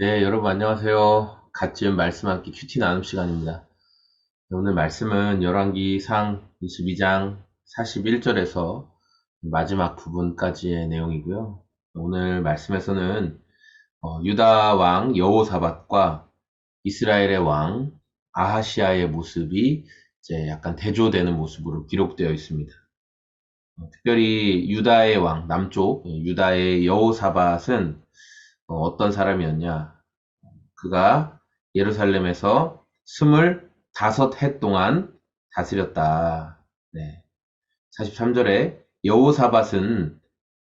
네, 여러분 안녕하세요. 갓 지은 말씀 함께 큐티 나눔 시간입니다. 오늘 말씀은 열왕기 상 22장 41절에서 마지막 부분까지의 내용이고요. 오늘 말씀에서는 어, 유다 왕 여호사밧과 이스라엘의 왕 아하시아의 모습이 이제 약간 대조되는 모습으로 기록되어 있습니다. 어, 특별히 유다의 왕 남쪽 유다의 여호사밧은 어, 어떤 사람이었냐? 그가 예루살렘에서 25해 동안 다스렸다. 네. 43절에 여호사밧은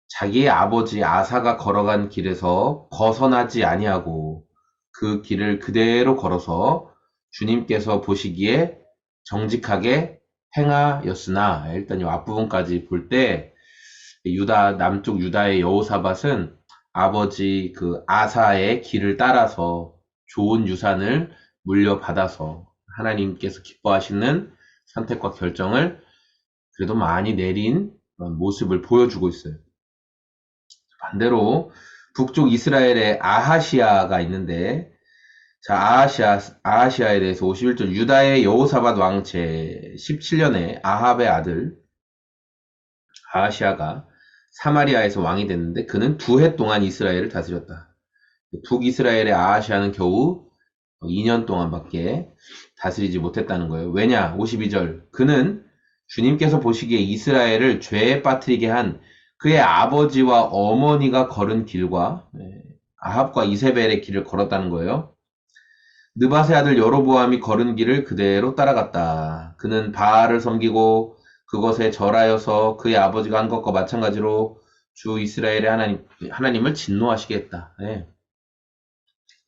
자기의 아버지 아사가 걸어간 길에서 벗어나지 아니하고 그 길을 그대로 걸어서 주님께서 보시기에 정직하게 행하였으나 일단 이 앞부분까지 볼 때 유다 남쪽 유다의 여호사밧은 아버지 그 아사의 길을 따라서 좋은 유산을 물려받아서 하나님께서 기뻐하시는 선택과 결정을 그래도 많이 내린 모습을 보여주고 있어요. 반대로 북쪽 이스라엘의 아하시아가 있는데 자 아하시아 아하시아에 대해서 51절 유다의 여호사밧 왕제 17년에 아합의 아들 아하시아가 사마리아에서 왕이 됐는데 그는 두 해 동안 이스라엘을 다스렸다. 북이스라엘의 아하시아는 겨우 2년 동안밖에 다스리지 못했다는 거예요. 왜냐? 52절. 그는 주님께서 보시기에 이스라엘을 죄에 빠뜨리게 한 그의 아버지와 어머니가 걸은 길과 네, 아합과 이세벨의 길을 걸었다는 거예요. 느바세 아들 여로보암이 걸은 길을 그대로 따라갔다. 그는 바알을 섬기고 그것에 절하여서 그의 아버지가 한 것과 마찬가지로 주 이스라엘의 하나님, 하나님을 진노하시게 했다. 네.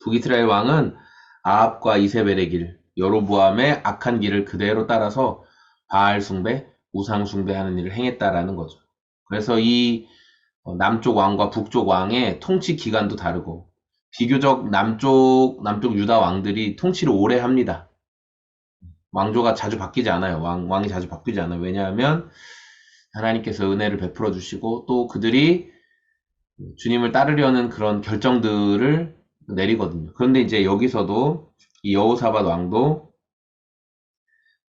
북이스라엘 왕은 아합과 이세벨의 길, 여로보암의 악한 길을 그대로 따라서 바알 숭배, 우상 숭배하는 일을 행했다라는 거죠. 그래서 이 어, 남쪽 왕과 북쪽 왕의 통치 기간도 다르고 비교적 남쪽 남쪽 유다 왕들이 통치를 오래 합니다. 왕조가 자주 바뀌지 않아요. 왕, 왕이 자주 바뀌지 않아요. 왜냐하면 하나님께서 은혜를 베풀어 주시고 또 그들이 주님을 따르려는 그런 결정들을 내리거든요. 그런데 이제 여기서도 이 여호사밧 왕도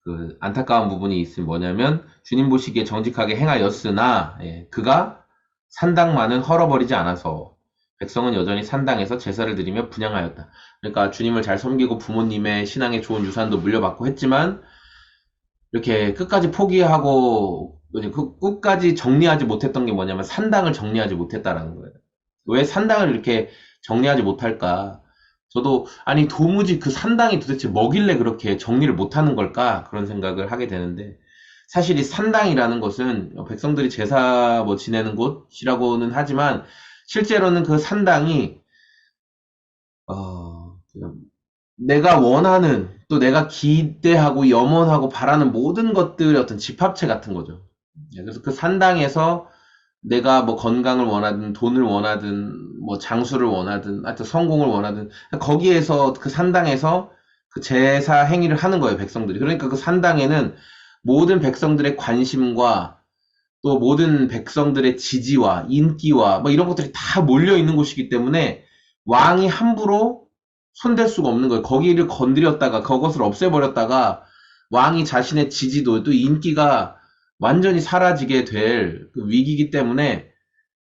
그 안타까운 부분이 있으면 뭐냐면 주님 보시기에 정직하게 행하였으나 예, 그가 산당만은 헐어버리지 않아서 백성은 여전히 산당에서 제사를 드리며 분양하였다. 그러니까 주님을 잘 섬기고 부모님의 신앙에 좋은 유산도 물려받고 했지만 이렇게 끝까지 포기하고 그 끝까지 정리하지 못했던 게 뭐냐면 산당을 정리하지 못했다라는 거예요. 왜 산당을 이렇게 정리하지 못할까? 저도 아니 도무지 그 산당이 도대체 뭐길래 그렇게 정리를 못하는 걸까 그런 생각을 하게 되는데 사실 이 산당이라는 것은 백성들이 제사 뭐 지내는 곳이라고는 하지만 실제로는 그 산당이 어, 내가 원하는 또 내가 기대하고 염원하고 바라는 모든 것들의 어떤 집합체 같은 거죠. 예, 그래서 그 산당에서 내가 뭐 건강을 원하든 돈을 원하든 뭐 장수를 원하든 하여튼 성공을 원하든 거기에서 그 산당에서 그 제사 행위를 하는 거예요 백성들이 그러니까 그 산당에는 모든 백성들의 관심과 또 모든 백성들의 지지와 인기와 뭐 이런 것들이 다 몰려 있는 곳이기 때문에 왕이 함부로 손댈 수가 없는 거예요. 거기를 건드렸다가 그것을 없애버렸다가 왕이 자신의 지지도 또 인기가 완전히 사라지게 될 그 위기이기 때문에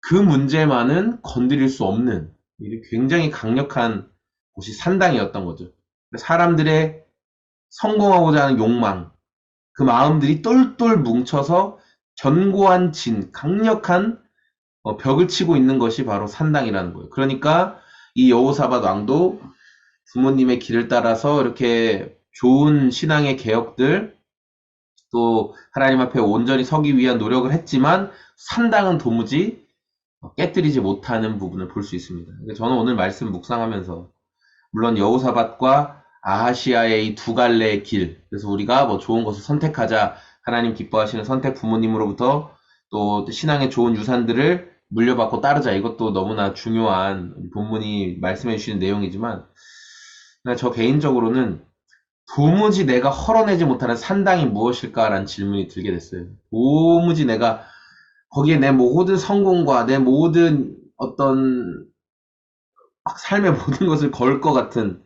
그 문제만은 건드릴 수 없는 굉장히 강력한 곳이 산당이었던 거죠. 사람들의 성공하고자 하는 욕망, 그 마음들이 똘똘 뭉쳐서 견고한 진, 강력한 어, 벽을 치고 있는 것이 바로 산당이라는 거예요. 그러니까 이 여호사밧 왕도 부모님의 길을 따라서 이렇게 좋은 신앙의 개혁들 또 하나님 앞에 온전히 서기 위한 노력을 했지만 산당은 도무지 깨뜨리지 못하는 부분을 볼 수 있습니다. 저는 오늘 말씀 묵상하면서 물론 여호사밧과 아하시아의 이 두 갈래의 길 그래서 우리가 뭐 좋은 것을 선택하자 하나님 기뻐하시는 선택 부모님으로부터 또 신앙의 좋은 유산들을 물려받고 따르자. 이것도 너무나 중요한 본문이 말씀해 주시는 내용이지만 저 개인적으로는 도무지 내가 헐어내지 못하는 산당이 무엇일까라는 질문이 들게 됐어요. 도무지 내가 거기에 내 모든 성공과 내 모든 어떤 막 삶의 모든 것을 걸 것 같은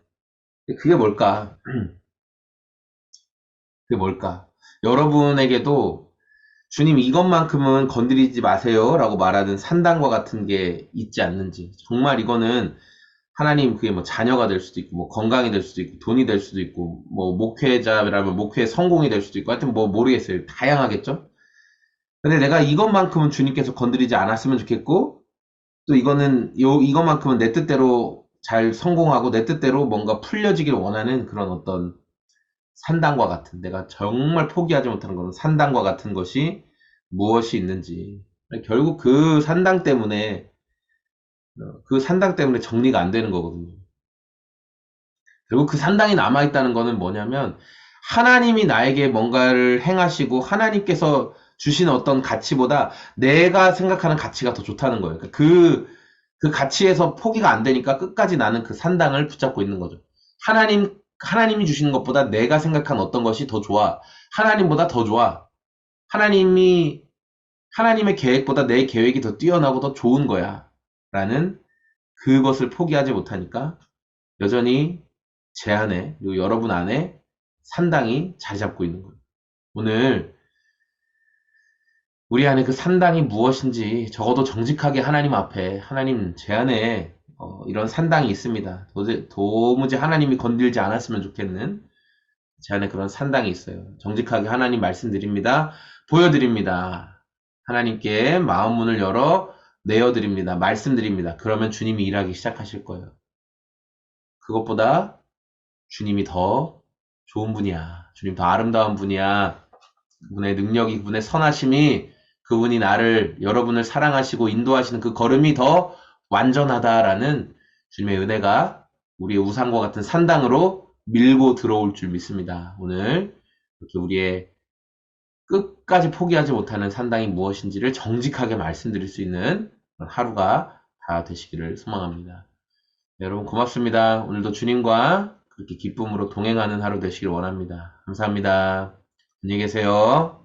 그게 뭘까? 그게 뭘까? 여러분에게도 주님 이것만큼은 건드리지 마세요 라고 말하는 산당과 같은 게 있지 않는지. 정말 이거는 하나님 그게 뭐 자녀가 될 수도 있고 뭐 건강이 될 수도 있고 돈이 될 수도 있고 뭐 목회자라면 목회 성공이 될 수도 있고 하여튼 뭐 모르겠어요. 다양하겠죠? 근데 내가 이것만큼은 주님께서 건드리지 않았으면 좋겠고 또 이거는 요 이것만큼은 내 뜻대로 잘 성공하고 내 뜻대로 뭔가 풀려지길 원하는 그런 어떤 산당과 같은 내가 정말 포기하지 못하는 그런 산당과 같은 것이 무엇이 있는지 결국 그 산당 때문에 어, 그 산당 때문에 정리가 안 되는 거거든요. 결국 그 산당이 남아 있다는 거는 뭐냐면 하나님이 나에게 뭔가를 행하시고 하나님께서 주신 어떤 가치보다 내가 생각하는 가치가 더 좋다는 거예요. 그러니까 그, 그 가치에서 포기가 안 되니까 끝까지 나는 그 산당을 붙잡고 있는 거죠. 하나님, 하나님이 주시는 것보다 내가 생각한 어떤 것이 더 좋아. 하나님보다 더 좋아. 하나님이, 하나님의 계획보다 내 계획이 더 뛰어나고 더 좋은 거야. 라는 그것을 포기하지 못하니까 여전히 제 안에, 그리고 여러분 안에 산당이 자리 잡고 있는 거예요. 오늘 우리 안에 그 산당이 무엇인지 적어도 정직하게 하나님 앞에 하나님 제 안에 어, 이런 산당이 있습니다. 도저, 도무지 하나님이 건들지 않았으면 좋겠는 제 안에 그런 산당이 있어요. 정직하게 하나님 말씀드립니다. 보여드립니다. 하나님께 마음 문을 열어 내어드립니다. 말씀드립니다. 그러면 주님이 일하기 시작하실 거예요. 그것보다 주님이 더 좋은 분이야. 주님 더 아름다운 분이야. 그분의 능력이, 그분의 선하심이 그분이 나를, 여러분을 사랑하시고 인도하시는 그 걸음이 더 완전하다라는 주님의 은혜가 우리의 우상과 같은 산당으로 밀고 들어올 줄 믿습니다. 오늘 이렇게 우리의 끝까지 포기하지 못하는 산당이 무엇인지를 정직하게 말씀드릴 수 있는 하루가 다 되시기를 소망합니다. 네, 여러분 고맙습니다. 오늘도 주님과 그렇게 기쁨으로 동행하는 하루 되시길 원합니다. 감사합니다. 안녕히 계세요.